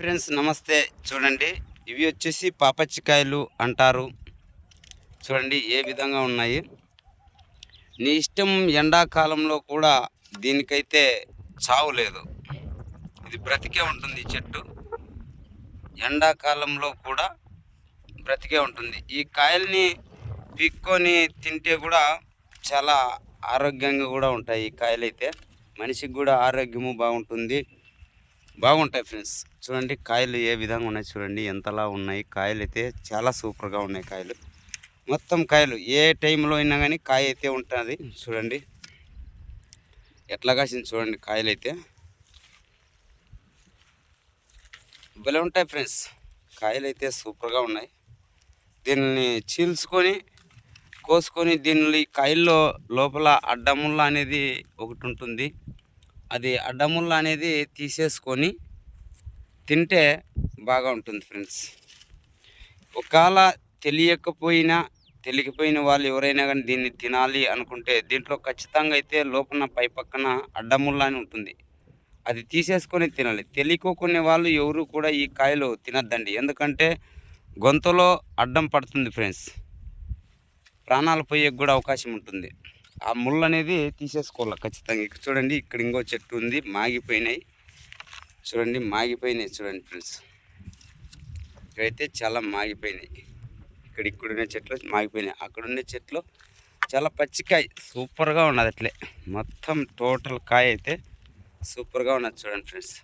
Friends నమస్తే. చూడండి ఇవి వచ్చేసి పాపచ్చికాయలు అంటారు. చూడండి ఏ విధంగా ఉన్నాయి. నీ ఇష్టం ఎండాకాలంలో కూడా దీనికైతే చావు లేదు. ఇది బ్రతికే ఉంటుంది చెట్టు. ఎండాకాలంలో కూడా బ్రతికే ఉంటుంది. ఈ కాయల్ని పిక్కొని తింటే కూడా చాలా ఆరోగ్యంగా కూడా ఉంటాయి ఈ కాయలు అయితే మనిషికి కూడా ఆరోగ్యము బాగుంటుంది. బాగుంటాయి ఫ్రెండ్స్. చూడండి కాయలు ఏ విధంగా ఉన్నాయి చూడండి ఎంతలా ఉన్నాయి. కాయలు అయితే చాలా సూపర్గా ఉన్నాయి కాయలు. మొత్తం కాయలు ఏ టైంలో అయినా కానీ కాయ అయితే ఉంటుంది. చూడండి. ఎట్లా కాసింది చూడండి కాయలు అయితే. భలే ఉంటాయి ఫ్రెండ్స్. కాయలు అయితే సూపర్గా ఉన్నాయి. దీన్ని చీల్చుకొని కోసుకొని దీనిలో కాయల్లో లోపల అడ్డముళ్ళ అనేది ఒకటి ఉంటుంది. అది అడ్డముల్ల అనేది తీసేసుకొని తింటే బాగా ఉంటుంది ఫ్రెండ్స్. ఒకవేళ తెలియకపోయినా తెలియకపోయిన వాళ్ళు ఎవరైనా కానీ దీన్ని తినాలి అనుకుంటే దీంట్లో ఖచ్చితంగా అయితే లోపల పై పక్కన అడ్డముల్ల అని ఉంటుంది. అది తీసేసుకొని తినాలి. తెలియకోకునే వాళ్ళు ఎవరు కూడా ఈ కాయలు తినద్దండి. ఎందుకంటే గొంతులో అడ్డం పడుతుంది ఫ్రెండ్స్. ప్రాణాలు పోయే కూడా అవకాశం ఉంటుంది. ఆ ముళ్ళు అనేది తీసేసుకోవాలి ఖచ్చితంగా. ఇక్కడ చూడండి ఇక్కడ ఇంకో చెట్టు ఉంది మాగిపోయినాయి. చూడండి మాగిపోయినాయి చూడండి ఫ్రెండ్స్. ఇక్కడైతే చాలా మాగిపోయినాయి. ఇక్కడ ఇక్కడున్న చెట్లు మాగిపోయినాయి. అక్కడ చెట్లు చాలా పచ్చికాయ సూపర్గా ఉన్నది అట్లే. మొత్తం టోటల్ కాయ అయితే సూపర్గా ఉన్నది చూడండి ఫ్రెండ్స్.